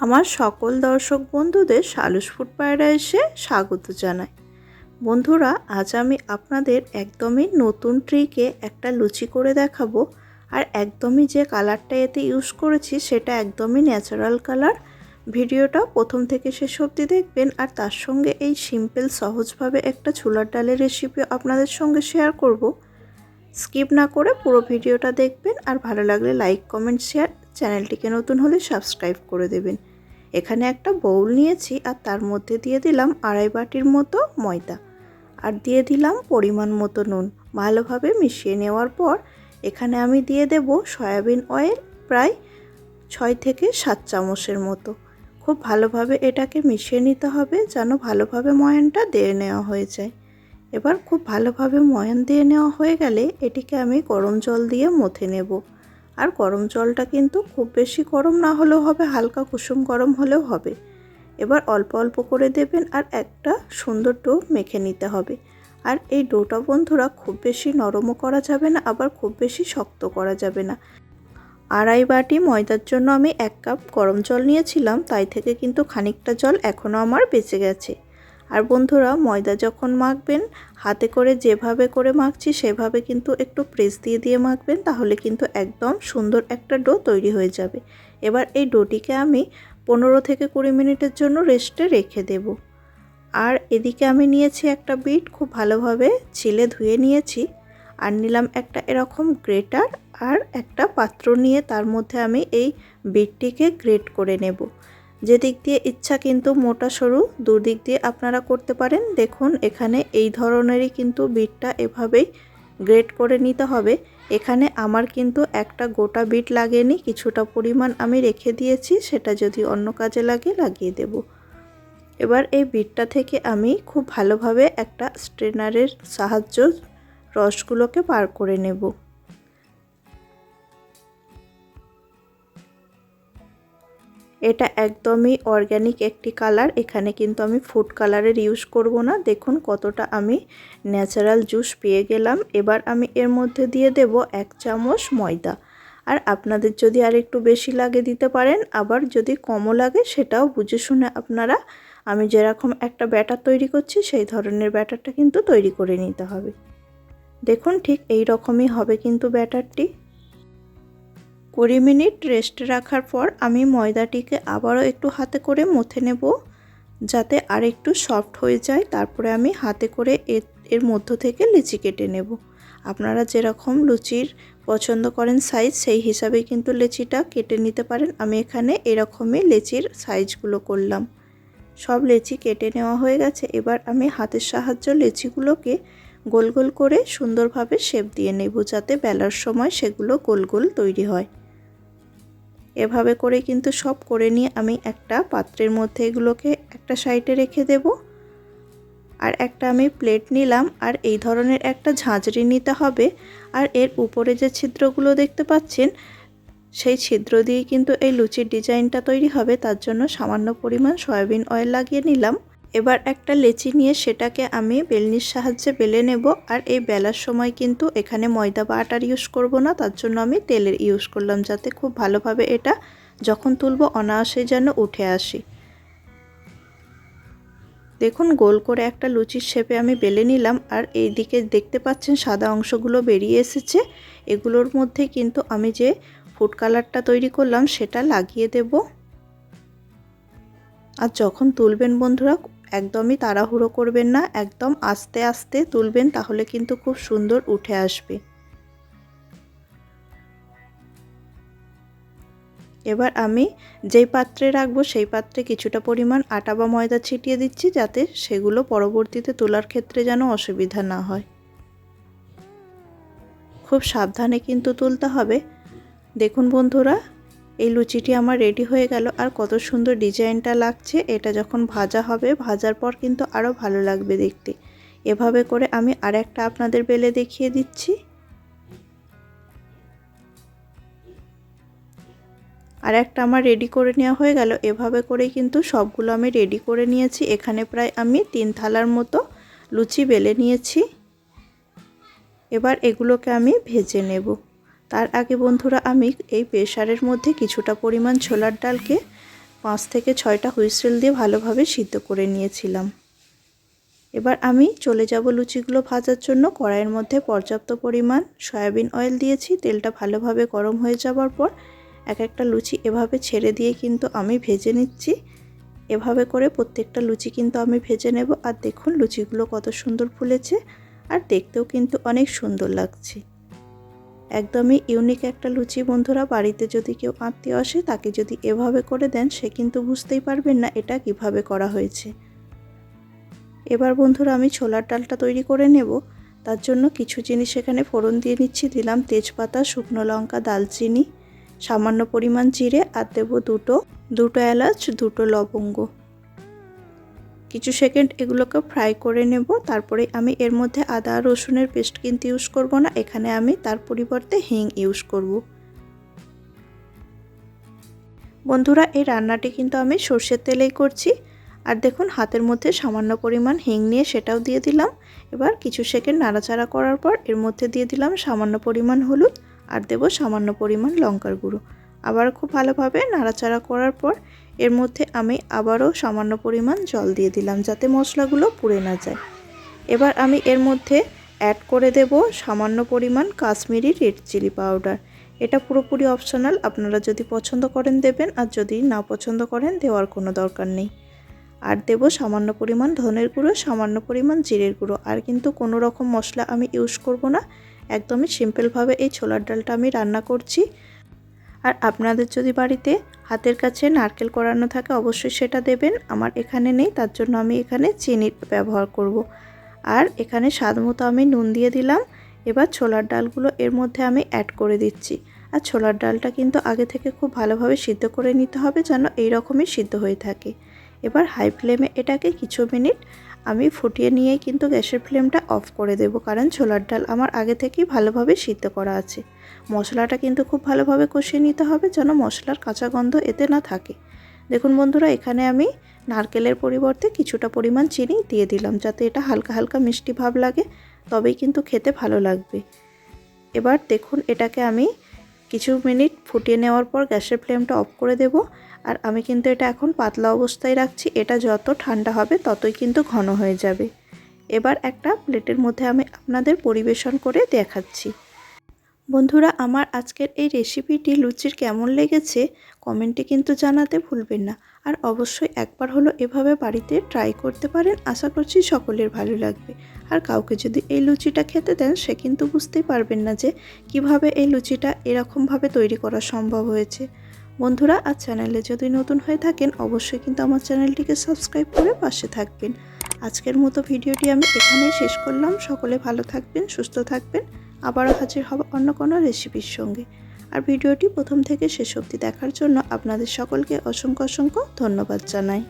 আমার সকল দর্শক বন্ধুদের সালুস ফুড পায়রা এসে স্বাগত জানাই। বন্ধুরা, আজ আমি আপনাদের একদমই নতুন ট্রিকে একটা লুচি করে দেখাবো আর একদমই যে কালারটা এতে ইউজ করেছি সেটা একদমই ন্যাচারাল কালার ভিডিওটা প্রথম থেকে শেষ অবধি দেখবেন আর তার সঙ্গে এই সিম্পল সহজভাবে একটা ছোলার ডালের রেসিপি আপনাদের সঙ্গে শেয়ার করব। স্কিপ না করে পুরো ভিডিওটা দেখবেন আর ভালো লাগলে লাইক কমেন্ট শেয়ার চ্যানেলটিকে নতুন হলে সাবস্ক্রাইব করে দেবেন। এখানে একটা বউল নিয়েছি আর তার মধ্যে দিয়ে দিলাম আড়াই বাটির মতো ময়দা। আর দিয়ে দিলাম পরিমাণ মতো নুন। ভালোভাবে মিশিয়ে নেওয়ার পর এখানে আমি দিয়ে দেব সয়াবিন অয়েল প্রায় ছয় থেকে সাত চামচের মতো। খুব ভালোভাবে এটাকে মিশিয়ে নিতে হবে যেন ভালোভাবে ময়ানটা দিয়ে নেওয়া হয়ে যায়। এবার খুব ভালোভাবে ময়ান দিয়ে নেওয়া হয়ে গেলে এটিকে আমি গরম জল দিয়ে মথে নেব। আর গরম জলটা কিন্তু খুব বেশি গরম না হলেও হবে, হালকা কুসুম গরম হলেও হবে। এবার অল্প অল্প করে দেবেন আর একটা সুন্দর ডো মেখে নিতে হবে। আর এই ডোটা বন্ধুরা খুব বেশি নরমও করা যাবে না, আবার খুব বেশি শক্ত করা যাবে না। আড়াই বাটি ময়দার জন্য আমি এক কাপ গরম জল নিয়েছিলাম, তাই থেকে কিন্তু খানিকটা জল এখনও আমার বেঁচে গেছে। আর বন্ধুরা, ময়দা যখন মাখবেন, হাতে করে যেভাবে করে মাখছি, সেভাবে কিন্তু একটু প্রেস দিয়ে দিয়ে মাখবেন, তাহলে কিন্তু একদম সুন্দর একটা ডো তৈরি হয়ে যাবে। এবার এই ডোটিকে আমি পনেরো থেকে কুড়ি মিনিটের জন্য রেস্টে রেখে দেব। আর এদিকে আমি নিয়েছি একটা বিট খুব ভালোভাবে ছিলে ধুয়ে নিয়েছি। আর নিলাম একটা এরকম গ্রেটার আর একটা পাত্র নিয়ে তার মধ্যে আমি এই বিটটিকে গ্রেট করে নেব। যে দিক দিয়ে ইচ্ছা কিন্তু মোটা সরু, দুদিক দিয়ে আপনারা করতে পারেন। দেখুন, এখানে এই ধরনেরই কিন্তু বিটটা এভাবেই গ্রেট করে নিতে হবে। এখানে আমার কিন্তু একটা গোটা বিট লাগেনি, কিছুটা পরিমাণ আমি রেখে দিয়েছি, সেটা যদি অন্য কাজে লাগে, লাগিয়ে দেব। এবার এই বিটটা থেকে আমি খুব ভালোভাবে একটা স্ট্রেনারের সাহায্য রসগুলোকে পার করে নেব। এটা একদমই অর্গ্যানিক একটি কালার এখানে কিন্তু আমি ফুড কালারের ইউজ করব না। দেখুন কতটা আমি ন্যাচারাল জুস পেয়ে গেলাম। এবার আমি এর মধ্যে দিয়ে দেব এক চামচ ময়দা। আর আপনাদের যদি আর একটু বেশি লাগে দিতে পারেন, আবার যদি কমও লাগে সেটাও বুঝে শুনে আপনারা, আমি যেরকম একটা ব্যাটার তৈরি করছি, সেই ধরনের ব্যাটারটা কিন্তু তৈরি করে নিতে হবে। দেখুন ঠিক এই রকমই হবে কিন্তু ব্যাটারটি। কুড়ি মিনিট রেস্টে রাখার পর আমি ময়দাটিকে আবারও একটু হাতে করে মথে নেব, যাতে আর একটু সফট হয়ে যায়। তারপরে আমি হাতে করে এর মধ্য থেকে লিচি কেটে নেব। আপনারা যেরকম লুচির পছন্দ করেন সাইজ সেই হিসাবে কিন্তু লেচিটা কেটে নিতে পারেন। আমি এখানে এরকমই লেচির সাইজগুলো করলাম। সব লেচি কেটে নেওয়া হয়ে গেছে। এবার আমি হাতের সাহায্য লেচিগুলোকে গোল গোল করে সুন্দরভাবে শেপ দিয়ে নেব, যাতে বেলার সময় সেগুলো গোল গোল তৈরি হয়। এভাবে করে কিন্তু সব করে নিয়ে আমি একটা পাত্রের মধ্যে এগুলোকে একটা সাইডে রেখে দেব। আর একটা আমি প্লেট নিলাম, আর এই ধরনের একটা ঝাঁঝরি নিতে হবে। আর এর উপরে যে ছিদ্রগুলো দেখতে পাচ্ছেন, সেই ছিদ্র দিয়ে কিন্তু এই লুচির ডিজাইনটা তৈরি হবে। তার জন্য সামান্য পরিমাণ সয়াবিন অয়েল লাগিয়ে নিলাম। এবার একটা লেচি নিয়ে সেটাকে আমি বেলনির সাহায্যে বেলে নেব। আর এই বেলার সময় কিন্তু এখানে ময়দা বা আটার ইউজ করব না, তার জন্য আমি তেলের ইউজ করলাম যাতে খুব ভালোভাবে এটা যখন তুলব অনায়াসে যেন উঠে আসি। দেখুন, গোল করে একটা লুচির শেপে আমি বেলে নিলাম। আর এই দিকে দেখতে পাচ্ছেন সাদা অংশগুলো বেরিয়ে এসেছে। এগুলোর মধ্যে কিন্তু আমি যে ফুড কালারটা তৈরি করলাম সেটা লাগিয়ে দেব। আর যখন তুলবেন বন্ধুরা একদমই তাড়াহুড়ো করবেন না, একদম আস্তে আস্তে তুলবেন, তাহলে কিন্তু খুব সুন্দর উঠে আসবে। এবার আমি যেই পাত্রে রাখব সেই পাত্রে কিছুটা পরিমাণ আটা বা ময়দা ছিটিয়ে দিচ্ছি, যাতে সেগুলো পরবর্তীতে তোলার ক্ষেত্রে যেন অসুবিধা না হয়। খুব সাবধানে কিন্তু তুলতে হবে। দেখুন বন্ধুরা এই লুচিটি আমার রেডি হয়ে গেল। আর কত সুন্দর ডিজাইনটা লাগছে। এটা যখন ভাজা হবে, ভাজার পর কিন্তু আরও ভালো লাগবে দেখতে। এভাবে করে আমি আর একটা আপনাদের বেলে দেখিয়ে দিচ্ছি। আর একটা আমার রেডি করে নেওয়া হয়ে গেল। এভাবে করে কিন্তু সবগুলো আমি রেডি করে নিয়েছি। এখানে প্রায় আমি তিন থালার মতো লুচি বেলে নিয়েছি। এবার এগুলোকে আমি ভেজে নেব। তার আগে বন্ধুরা, আমি এই প্রেশারের মধ্যে কিছুটা পরিমাণ ছোলার ডালকে পাঁচ থেকে ছয়টা হুইসেল দিয়ে ভালোভাবে সিদ্ধ করে নিয়েছিলাম। এবার আমি চলে যাব লুচিগুলো ভাজার জন্য। কড়াইয়ের মধ্যে পর্যাপ্ত পরিমাণ সয়াবিন অয়েল দিয়েছি। তেলটা ভালোভাবে গরম হয়ে যাওয়ার পর এক একটা লুচি এভাবে ছেড়ে দিয়ে কিন্তু আমি ভেজে নিচ্ছি। এভাবে করে প্রত্যেকটা লুচি কিন্তু আমি ভেজে নেব। আর দেখুন লুচিগুলো কত সুন্দর ফুলেছে। আর দেখতেও কিন্তু অনেক সুন্দর লাগছে। একদমই ইউনিক একটা লুচি বন্ধুরা, বাড়িতে যদি কেউ আত্মীয় আসে, তাকে যদি এভাবে করে দেন, সে কিন্তু বুঝতেই পারবেন না এটা কীভাবে করা হয়েছে। এবার বন্ধুরা, আমি ছোলার ডালটা তৈরি করে নেব। তার জন্য কিছু জিনিস এখানে ফোড়ন দিয়ে নিচ্ছি। দিলাম তেজপাতা, শুকনো লঙ্কা দালচিনি সামান্য পরিমাণ জিরে, আর দেবো দুটো দুটো এলাচ, দুটো লবঙ্গ। কিছু সেকেন্ড এগুলোকে ফ্রাই করে নেব। তারপরে আমি এর মধ্যে আদা, রসুনের পেস্ট কিন্তু ইউজ করব না। এখানে আমি তার পরিবর্তে হিং ইউজ করব। বন্ধুরা, এই রান্নাটি কিন্তু আমি সর্ষের তেলেই করছি। আর দেখুন, হাতের মধ্যে সামান্য পরিমাণ হিং নিয়ে সেটাও দিয়ে দিলাম। এবার কিছু সেকেন্ড নাড়াচাড়া করার পর এর মধ্যে দিয়ে দিলাম সামান্য পরিমাণ হলুদ। আর দেব সামান্য পরিমাণ লঙ্কার গুঁড়ো। আবার খুব ভালোভাবে নাড়াচাড়া করার পর এর মধ্যে আমি আবারও সামান্য পরিমাণ জল দিয়ে দিলাম যাতে মশলাগুলো পুড়ে না যায়। এবার আমি এর মধ্যে অ্যাড করে দেব সামান্য পরিমাণ কাশ্মীরি রেড চিলি পাউডার এটা পুরোপুরি অপশনাল আপনারা যদি পছন্দ করেন দেবেন, আর যদি না পছন্দ করেন দেওয়ার কোনো দরকার নেই। আর দেব সামান্য পরিমাণ ধনের গুঁড়ো, সামান্য পরিমাণ জিরের গুঁড়ো। আর কিন্তু কোনো রকম মশলা আমি ইউজ করব না। একদমই সিম্পলভাবে এই ছোলার ডালটা আমি রান্না করছি। আর আপনাদের যদি বাড়িতে হাতের কাছে নারকেল করানো থাকে, অবশ্যই সেটা দেবেন। আমার এখানে নেই, তার জন্য আমি এখানে চিনি ব্যবহার করব। আর এখানে স্বাদ মতো আমি নুন দিয়ে দিলাম। এবার ছোলার ডালগুলো এর মধ্যে আমি অ্যাড করে দিচ্ছি। আর ছোলার ডালটা কিন্তু আগে থেকে খুব ভালোভাবে সিদ্ধ করে নিতে হবে, যেন এই রকমই সিদ্ধ হয়ে থাকে। এবার হাই ফ্লেমে এটাকে কিছু মিনিট আমি ফুটিয়ে নিয়েই কিন্তু গ্যাসের ফ্লেমটা অফ করে দেব, কারণ ছোলার ডাল আমার আগে থেকেই ভালোভাবে সিদ্ধ করা আছে। মশলাটা কিন্তু খুব ভালোভাবে কষিয়ে নিতে হবে যেন মশলার কাঁচা গন্ধ এতে না থাকে। দেখুন বন্ধুরা, এখানে আমি নারকেলের পরিবর্তে কিছুটা পরিমাণ চিনি দিয়ে দিলাম যাতে এটা হালকা হালকা মিষ্টি ভাব লাগে, তবেই কিন্তু খেতে ভালো লাগবে। এবার দেখুন, এটাকে আমি কিছু মিনিট ফুটিয়ে নেওয়ার পর গ্যাসের ফ্লেমটা অফ করে দেব। আর আমি কিন্তু এটা এখন পাতলা অবস্থায় রাখছি, এটা যত ঠান্ডা হবে ততই কিন্তু ঘন হয়ে যাবে। এবার একটা প্লেটের মধ্যে আমি আপনাদের পরিবেশন করে দেখাচ্ছি। বন্ধুরা, আমার আজকের এই রেসিপিটি লুচির কেমন লেগেছে কমেন্টে কিন্তু জানাতে ভুলবেন না। আর অবশ্যই একবার হলো এভাবে বাড়িতে ট্রাই করতে পারেন, আশা করছি সকলের ভালো লাগবে। আর কাউকে যদি এই লুচিটা খেতে দেন, সে কিন্তু বুঝতেই পারবেন না যে কীভাবে এই লুচিটা এরকমভাবে তৈরি করা সম্ভব হয়েছে। বন্ধুরা, আর চ্যানেলে যদি নতুন হয়ে থাকেন, অবশ্যই কিন্তু আমার চ্যানেলটিকে সাবস্ক্রাইব করে পাশে থাকবেন। আজকের মতো ভিডিওটি আমি এখানেই শেষ করলাম। সকলে ভালো থাকবেন, সুস্থ থাকবেন। আবারও হাজির হব অন্য কোনো রেসিপির সঙ্গে। আর ভিডিওটি প্রথম থেকে শেষ অবধি দেখার জন্য আপনাদের সকলকে অসংখ্য অসংখ্য ধন্যবাদ জানাই।